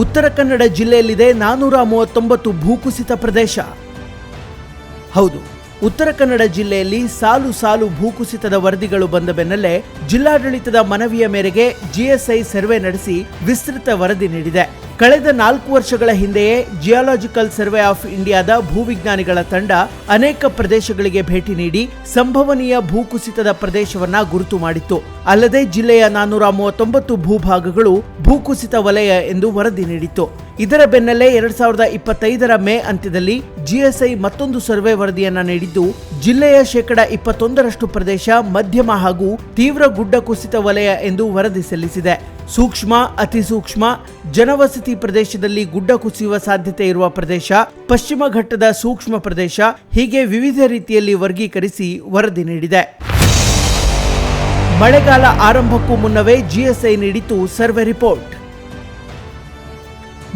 ಉತ್ತರ ಕನ್ನಡ ಜಿಲ್ಲೆಯಲ್ಲಿದೆ ನಾನೂರ ಮೂವತ್ತೊಂಬತ್ತು ಭೂಕುಸಿತ ಪ್ರದೇಶ. ಹೌದು. ಉತ್ತರ ಕನ್ನಡ ಜಿಲ್ಲೆಯಲ್ಲಿ ಸಾಲು ಸಾಲು ಭೂಕುಸಿತದ ವರದಿಗಳು ಬಂದ ಬೆನ್ನಲ್ಲೇ ಜಿಲ್ಲಾಡಳಿತದ ಮನವಿಯ ಮೇರೆಗೆ ಜಿಎಸ್ಐ ಸರ್ವೆ ನಡೆಸಿ ವಿಸ್ತೃತ ವರದಿ ನೀಡಿದೆ. ಕಳೆದ ನಾಲ್ಕು ವರ್ಷಗಳ ಹಿಂದೆಯೇ ಜಿಯಾಲಜಿಕಲ್ ಸರ್ವೆ ಆಫ್ ಇಂಡಿಯಾದ ಭೂವಿಜ್ಞಾನಿಗಳ ತಂಡ ಅನೇಕ ಪ್ರದೇಶಗಳಿಗೆ ಭೇಟಿ ನೀಡಿ ಸಂಭವನೀಯ ಭೂಕುಸಿತದ ಪ್ರದೇಶವನ್ನ ಗುರುತು ಮಾಡಿತ್ತು. ಅಲ್ಲದೆ ಜಿಲ್ಲೆಯ ನಾನೂರ ಮೂವತ್ತೊಂಬತ್ತು ಭೂಭಾಗಗಳು ಭೂಕುಸಿತ ವಲಯ ಎಂದು ವರದಿ ನೀಡಿತ್ತು. ಇದರ ಬೆನ್ನಲ್ಲೇ ಎರಡ್ ಸಾವಿರದ ಇಪ್ಪತ್ತೈದರ ಮೇ ಅಂತ್ಯದಲ್ಲಿ ಜಿಎಸ್ಐ ಮತ್ತೊಂದು ಸರ್ವೆ ವರದಿಯನ್ನ ನೀಡಿದ್ದು, ಜಿಲ್ಲೆಯ ಶೇಕಡ ಇಪ್ಪತ್ತೊಂದರಷ್ಟು ಪ್ರದೇಶ ಮಧ್ಯಮ ಹಾಗೂ ತೀವ್ರ ಗುಡ್ಡ ಕುಸಿತ ವಲಯ ಎಂದು ವರದಿ ಸಲ್ಲಿಸಿದೆ. ಸೂಕ್ಷ್ಮ, ಅತಿ ಸೂಕ್ಷ್ಮ, ಜನವಸತಿ ಪ್ರದೇಶದಲ್ಲಿ ಗುಡ್ಡ ಕುಸಿಯುವ ಸಾಧ್ಯತೆ ಇರುವ ಪ್ರದೇಶ, ಪಶ್ಚಿಮ ಘಟ್ಟದ ಸೂಕ್ಷ್ಮ ಪ್ರದೇಶ ಹೀಗೆ ವಿವಿಧ ರೀತಿಯಲ್ಲಿ ವರ್ಗೀಕರಿಸಿ ವರದಿ ನೀಡಿದೆ. ಮಳೆಗಾಲ ಆರಂಭಕ್ಕೂ ಮುನ್ನವೇ ಜಿಎಸ್ಐ ನೀಡಿತು ಸರ್ವೆ ರಿಪೋರ್ಟ್.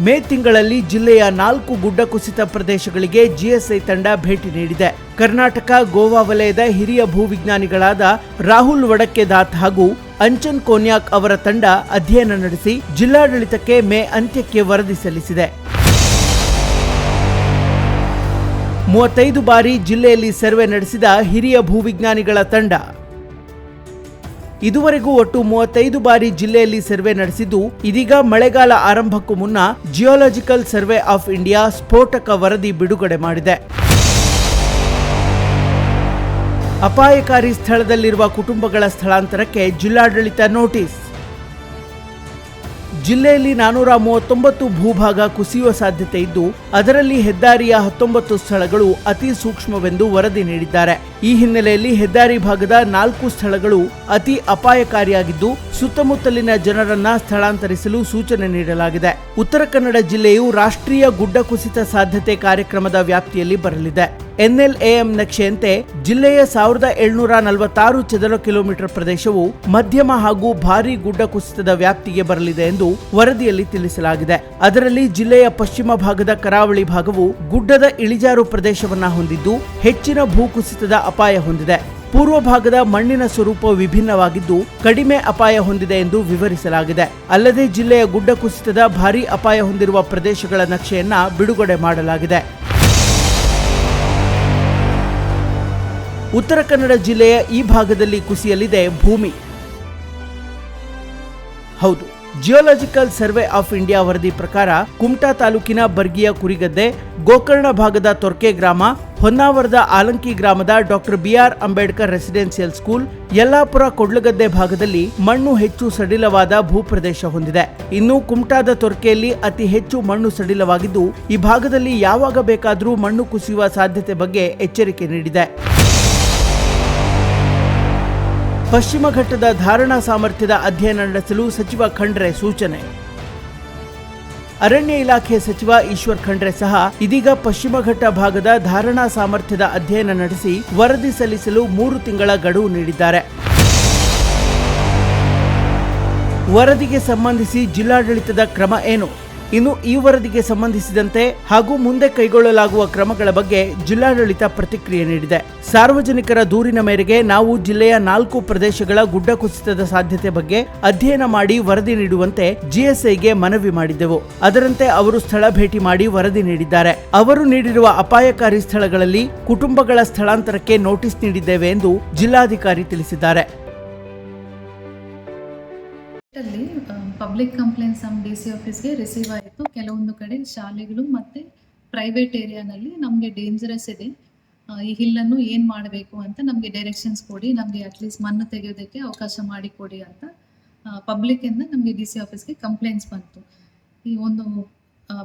ಮೇ ತಿಂಗಳಲ್ಲಿ ಜಿಲ್ಲೆಯ ನಾಲ್ಕು ಗುಡ್ಡ ಕುಸಿತ ಪ್ರದೇಶಗಳಿಗೆ ಜಿಎಸ್ಐ ತಂಡ ಭೇಟಿ ನೀಡಿದೆ. ಕರ್ನಾಟಕ, ಗೋವಾ ವಲಯದ ಹಿರಿಯ ಭೂವಿಜ್ಞಾನಿಗಳಾದ ರಾಹುಲ್ ವಡಕ್ಕೆದಾತ್ ಹಾಗೂ ಅಂಚನ್ ಕೋನ್ಯಾಕ್ ಅವರ ತಂಡ ಅಧ್ಯಯನ ನಡೆಸಿ ಜಿಲ್ಲಾಡಳಿತಕ್ಕೆ ಮೇ ಅಂತ್ಯಕ್ಕೆ ವರದಿ ಸಲ್ಲಿಸಿದೆ. ಮೂವತ್ತೈದು ಬಾರಿ ಜಿಲ್ಲೆಯಲ್ಲಿ ಸರ್ವೆ ನಡೆಸಿದ ಹಿರಿಯ ಭೂವಿಜ್ಞಾನಿಗಳ ತಂಡ ಇದುವರೆಗೂ ಒಟ್ಟು ಮೂವತ್ತೈದು ಬಾರಿ ಜಿಲ್ಲೆಯಲ್ಲಿ ಸರ್ವೆ ನಡೆಸಿದ್ದು, ಇದೀಗ ಮಳೆಗಾಲ ಆರಂಭಕ್ಕೂ ಮುನ್ನ ಜಿಯೋಲಾಜಿಕಲ್ ಸರ್ವೆ ಆಫ್ ಇಂಡಿಯಾ ಸ್ಫೋಟಕ ವರದಿ ಬಿಡುಗಡೆ ಮಾಡಿದೆ. ಅಪಾಯಕಾರಿ ಸ್ಥಳದಲ್ಲಿರುವ ಕುಟುಂಬಗಳ ಸ್ಥಳಾಂತರಕ್ಕೆ ಜಿಲ್ಲಾಡಳಿತ ನೋಟಿಸ್. ಜಿಲ್ಲೆಯಲ್ಲಿ ನಾನೂರ ಮೂವತ್ತೊಂಬತ್ತು ಭೂಭಾಗ ಕುಸಿಯುವ ಸಾಧ್ಯತೆ ಇದ್ದು, ಅದರಲ್ಲಿ ಹೆದ್ದಾರಿಯ ಹತ್ತೊಂಬತ್ತು ಸ್ಥಳಗಳು ಅತಿ ಸೂಕ್ಷ್ಮವೆಂದು ವರದಿ ನೀಡಿದ್ದಾರೆ. ಈ ಹಿನ್ನೆಲೆಯಲ್ಲಿ ಹೆದ್ದಾರಿ ಭಾಗದ ನಾಲ್ಕು ಸ್ಥಳಗಳು ಅತಿ ಅಪಾಯಕಾರಿಯಾಗಿದ್ದು, ಸುತ್ತಮುತ್ತಲಿನ ಜನರನ್ನ ಸ್ಥಳಾಂತರಿಸಲು ಸೂಚನೆ ನೀಡಲಾಗಿದೆ. ಉತ್ತರ ಕನ್ನಡ ಜಿಲ್ಲೆಯು ರಾಷ್ಟ್ರೀಯ ಗುಡ್ಡ ಕುಸಿತ ಸಾಧ್ಯತೆ ಕಾರ್ಯಕ್ರಮದ ವ್ಯಾಪ್ತಿಯಲ್ಲಿ ಬರಲಿದೆ. ಎನ್ಎಲ್ಎಎಂ ನಕ್ಷೆಯಂತೆ ಜಿಲ್ಲೆಯ ಸಾವಿರದ ಏಳ್ನೂರ ನಲವತ್ತಾರು ಚದರ ಕಿಲೋಮೀಟರ್ ಪ್ರದೇಶವು ಮಧ್ಯಮ ಹಾಗೂ ಭಾರೀ ಗುಡ್ಡ ಕುಸಿತದ ವ್ಯಾಪ್ತಿಗೆ ಬರಲಿದೆ ಎಂದು ವರದಿಯಲ್ಲಿ ತಿಳಿಸಲಾಗಿದೆ. ಅದರಲ್ಲಿ ಜಿಲ್ಲೆಯ ಪಶ್ಚಿಮ ಭಾಗದ ಕರಾವಳಿ ಭಾಗವು ಗುಡ್ಡದ ಇಳಿಜಾರು ಪ್ರದೇಶವನ್ನ ಹೊಂದಿದ್ದು ಹೆಚ್ಚಿನ ಭೂಕುಸಿತದ ಅಪಾಯ ಹೊಂದಿದೆ. ಪೂರ್ವ ಭಾಗದ ಮಣ್ಣಿನ ಸ್ವರೂಪ ವಿಭಿನ್ನವಾಗಿದ್ದು ಕಡಿಮೆ ಅಪಾಯ ಹೊಂದಿದೆ ಎಂದು ವಿವರಿಸಲಾಗಿದೆ. ಅಲ್ಲದೆ ಜಿಲ್ಲೆಯ ಗುಡ್ಡ ಕುಸಿತದ ಭಾರೀ ಅಪಾಯ ಹೊಂದಿರುವ ಪ್ರದೇಶಗಳ ನಕ್ಷೆಯನ್ನ ಬಿಡುಗಡೆ ಮಾಡಲಾಗಿದೆ. ಉತ್ತರ ಕನ್ನಡ ಜಿಲ್ಲೆಯ ಈ ಭಾಗದಲ್ಲಿ ಕುಸಿಯಲಿದೆ ಭೂಮಿ. ಹೌದು ಜಿಯೋಲಾಜಿಕಲ್ ಸರ್ವೆ ಆಫ್ ಇಂಡಿಯಾ ವರದಿ ಪ್ರಕಾರ ಕುಮಟಾ ತಾಲೂಕಿನ ಬರ್ಗಿಯ ಕುರಿಗದ್ದೆ, ಗೋಕರ್ಣ ಭಾಗದ ತೊರ್ಕೆ ಗ್ರಾಮ, ಹೊನ್ನಾವರದ ಆಲಂಕಿ ಗ್ರಾಮದ doctor BR Ambedkar residential school, Yellapur Kodlagadde ಭಾಗದಲ್ಲಿ ಮಣ್ಣು ಹೆಚ್ಚು ಸಡಿಲವಾದ ಭೂಪ್ರದೇಶ ಹೊಂದಿದೆ. ಇನ್ನು ಕುಮಟಾದ ತೊರ್ಕೆಯಲ್ಲಿ ಅತಿ ಹೆಚ್ಚು ಮಣ್ಣು ಸಡಿಲವಾಗಿದ್ದು, ಈ ಭಾಗದಲ್ಲಿ ಯಾವಾಗ ಬೇಕಾದರೂ ಮಣ್ಣು ಕುಸಿಯುವ ಸಾಧ್ಯತೆ ಬಗ್ಗೆ ಎಚ್ಚರಿಕೆ ನೀಡಿದೆ. ಪಶ್ಚಿಮ ಘಟ್ಟದ ಧಾರಣಾ ಸಾಮರ್ಥ್ಯದ ಅಧ್ಯಯನ ನಡೆಸಲು ಸಚಿವ ಖಂಡ್ರೆ ಸೂಚನೆ. ಅರಣ್ಯ ಇಲಾಖೆ ಸಚಿವ ಈಶ್ವರ್ ಖಂಡ್ರೆ ಸಹ ಇದೀಗ ಪಶ್ಚಿಮ ಘಟ್ಟ ಭಾಗದ ಧಾರಣಾ ಸಾಮರ್ಥ್ಯದ ಅಧ್ಯಯನ ನಡೆಸಿ ವರದಿ ಸಲ್ಲಿಸಲು ಮೂರು ತಿಂಗಳ ಗಡುವು ನೀಡಿದ್ದಾರೆ. ವರದಿಗೆ ಸಂಬಂಧಿಸಿ ಜಿಲ್ಲಾಡಳಿತದ ಕ್ರಮ ಏನು? ಇನ್ನು ಈ ವರದಿಗೆ ಸಂಬಂಧಿಸಿದಂತೆ ಹಾಗೂ ಮುಂದೆ ಕೈಗೊಳ್ಳಲಾಗುವ ಕ್ರಮಗಳ ಬಗ್ಗೆ ಜಿಲ್ಲಾಡಳಿತ ಪ್ರತಿಕ್ರಿಯೆ ನೀಡಿದೆ. ಸಾರ್ವಜನಿಕರ ದೂರಿನ ಮೇರೆಗೆ ನಾವು ಜಿಲ್ಲೆಯ ನಾಲ್ಕು ಪ್ರದೇಶಗಳ ಗುಡ್ಡ ಕುಸಿತದ ಸಾಧ್ಯತೆ ಬಗ್ಗೆ ಅಧ್ಯಯನ ಮಾಡಿ ವರದಿ ನೀಡುವಂತೆ ಜಿಎಸ್ಐಗೆ ಮನವಿ ಮಾಡಿದ್ದೆವು. ಅದರಂತೆ ಅವರು ಸ್ಥಳ ಭೇಟಿ ಮಾಡಿ ವರದಿ ನೀಡಿದ್ದಾರೆ. ಅವರು ನೀಡಿರುವ ಅಪಾಯಕಾರಿ ಸ್ಥಳಗಳಲ್ಲಿ ಕುಟುಂಬಗಳ ಸ್ಥಳಾಂತರಕ್ಕೆ ನೋಟಿಸ್ ನೀಡಿದ್ದೇವೆ ಎಂದು ಜಿಲ್ಲಾಧಿಕಾರಿ ತಿಳಿಸಿದ್ದಾರೆ. ಪಬ್ಲಿಕ್ ಕಂಪ್ಲೇಂಟ್ಸ್ ನಮ್ಮ ಡಿ ಸಿ ಆಫೀಸ್ಗೆ ರಿಸೀವ್ ಆಯಿತು. ಕೆಲವೊಂದು ಕಡೆ ಶಾಲೆಗಳು ಮತ್ತು ಪ್ರೈವೇಟ್ ಏರಿಯಾನಲ್ಲಿ ನಮಗೆ ಡೇಂಜರಸ್ ಇದೆ. ಈ ಹಿಲ್ಲನ್ನು ಏನು ಮಾಡಬೇಕು ಅಂತ ನಮಗೆ ಡೈರೆಕ್ಷನ್ಸ್ ಕೊಡಿ, ನಮಗೆ ಅಟ್ಲೀಸ್ಟ್ ಮಣ್ಣು ತೆಗೆಯೋದಕ್ಕೆ ಅವಕಾಶ ಮಾಡಿಕೊಡಿ ಅಂತ ಪಬ್ಲಿಕ್ಕಿಂದ ನಮಗೆ ಡಿ ಸಿ ಆಫೀಸ್ಗೆ ಕಂಪ್ಲೇಂಟ್ಸ್ ಬಂತು. ಈ ಒಂದು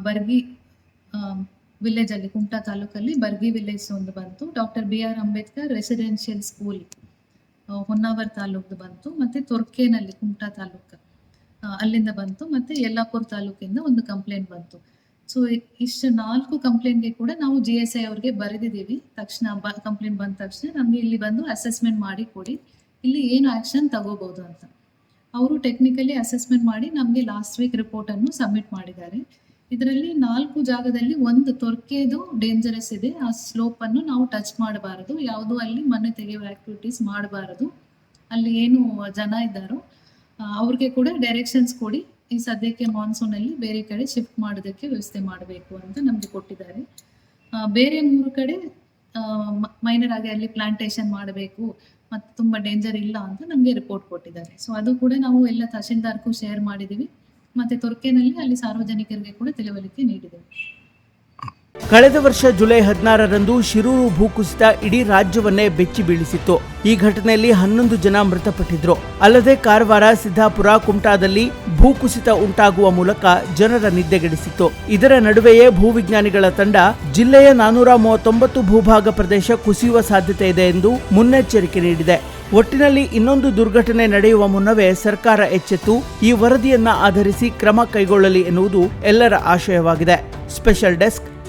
ಬರ್ಗಿ ವಿಲೇಜಲ್ಲಿ ಕುಮಟಾ ತಾಲೂಕಲ್ಲಿ ಬರ್ಗಿ ವಿಲೇಜ್ ಒಂದು ಬಂತು. Doctor B R Ambedkar residential school Honnavar ತಾಲೂಕ್ದು ಬಂತು. ಮತ್ತು ತುರ್ಕೆನಲ್ಲಿ, ಕುಮಟಾ ತಾಲೂಕು. ಅಲ್ಲಿಂದ ಬಂತು ಮತ್ತೆ ಯಲ್ಲಾಪುರ್ ತಾಲೂಕಿಂದ ಒಂದು ಕಂಪ್ಲೇಂಟ್ ಬಂತು. ಸೊ ಇಷ್ಟು ನಾಲ್ಕು ಕಂಪ್ಲೇಂಟ್ಗೆ ಕೂಡ ನಾವು ಜಿ ಎಸ್ ಐ ಅವ್ರಿಗೆ ಬರೆದಿದ್ದೀವಿ. ತಕ್ಷಣ ಕಂಪ್ಲೇಂಟ್ ಬಂದ ತಕ್ಷಣ ನಮಗೆ ಇಲ್ಲಿ ಬಂದು ಅಸೆಸ್ಮೆಂಟ್ ಮಾಡಿ ಕೊಡಿ. ಇಲ್ಲಿ ಏನು ಆ್ಯಕ್ಷನ್ ತಗೋಬಹುದು ಅಂತ. ಅವರು ಟೆಕ್ನಿಕಲಿ ಅಸೆಸ್ಮೆಂಟ್ ಮಾಡಿ ನಮಗೆ ಲಾಸ್ಟ್ ವೀಕ್ ರಿಪೋರ್ಟ್ ಅನ್ನು ಸಬ್ಮಿಟ್ ಮಾಡಿದ್ದಾರೆ. ಇದರಲ್ಲಿ ನಾಲ್ಕು ಜಾಗದಲ್ಲಿ ಒಂದು ತೊರ್ಕೆದು ಡೇಂಜರಸ್ ಇದೆ. ಆ ಸ್ಲೋಪ್ ಅನ್ನು ನಾವು ಟಚ್ ಮಾಡಬಾರದು. ಯಾವುದು ಅಲ್ಲಿ ಮನೆ ತೆಗೆಯುವ ಆಕ್ಟಿವಿಟೀಸ್ ಮಾಡಬಾರದು. ಅಲ್ಲಿ ಏನು ಜನ ಇದ್ದಾರೋ ಅವ್ರಿಗೆ ಕೂಡ ಡೈರೆಕ್ಷನ್ಸ್ ಕೊಡಿ. ಈ ಸದ್ಯಕ್ಕೆ ಮಾನ್ಸೂನ್ ಅಲ್ಲಿ ಬೇರೆ ಕಡೆ ಶಿಫ್ಟ್ ಮಾಡೋದಕ್ಕೆ ವ್ಯವಸ್ಥೆ ಮಾಡಬೇಕು ಅಂತ ನಮಗೆ ಕೊಟ್ಟಿದ್ದಾರೆ. ಬೇರೆ ಮೂರು ಕಡೆ ಮೈನರ್ ಆಗಿ ಅಲ್ಲಿ ಪ್ಲಾಂಟೇಶನ್ ಮಾಡಬೇಕು, ಮತ್ತು ತುಂಬಾ ಡೇಂಜರ್ ಇಲ್ಲ ಅಂತ ನಮಗೆ ರಿಪೋರ್ಟ್ ಕೊಟ್ಟಿದ್ದಾರೆ. ಸೊ ಅದು ಕೂಡ ನಾವು ಎಲ್ಲ ತಹಶೀಲ್ದಾರ್ಗೂ ಶೇರ್ ಮಾಡಿದೀವಿ. ಮತ್ತೆ ತೊರ್ಕೆನಲ್ಲಿ ಅಲ್ಲಿ ಸಾರ್ವಜನಿಕರಿಗೆ ಕೂಡ ತಿಳುವಳಿಕೆ ನೀಡಿದ್ದೇವೆ ಕಳೆದ ವರ್ಷ ಜುಲೈ ಹದಿನಾರರಂದು ಶಿರೂರು ಭೂಕುಸಿತ ಇಡೀ ರಾಜ್ಯವನ್ನೇ ಬೆಚ್ಚಿ ಬೀಳಿಸಿತ್ತು. ಈ ಘಟನೆಯಲ್ಲಿ ಹನ್ನೊಂದು ಜನ ಮೃತಪಟ್ಟಿದ್ರು. ಅಲ್ಲದೆ ಕಾರವಾರ, ಸಿದ್ದಾಪುರ, ಕುಮಟಾದಲ್ಲಿ ಭೂಕುಸಿತ ಉಂಟಾಗುವ ಮೂಲಕ ಜನರ ನಿದ್ದೆಗೆಡಿಸಿತ್ತು. ಇದರ ನಡುವೆಯೇ ಭೂವಿಜ್ಞಾನಿಗಳ ತಂಡ ಜಿಲ್ಲೆಯ ನಾನೂರ ಮೂವತ್ತೊಂಬತ್ತು ಭೂಭಾಗ ಪ್ರದೇಶ ಕುಸಿಯುವ ಸಾಧ್ಯತೆ ಇದೆ ಎಂದು ಮುನ್ನೆಚ್ಚರಿಕೆ ನೀಡಿದೆ. ಒಟ್ಟಿನಲ್ಲಿ ಇನ್ನೊಂದು ದುರ್ಘಟನೆ ನಡೆಯುವ ಮುನ್ನವೇ ಸರ್ಕಾರ ಎಚ್ಚೆತ್ತು ಈ ವರದಿಯನ್ನ ಆಧರಿಸಿ ಕ್ರಮ ಕೈಗೊಳ್ಳಲಿ ಎನ್ನುವುದು ಎಲ್ಲರ ಆಶಯವಾಗಿದೆ. Special desk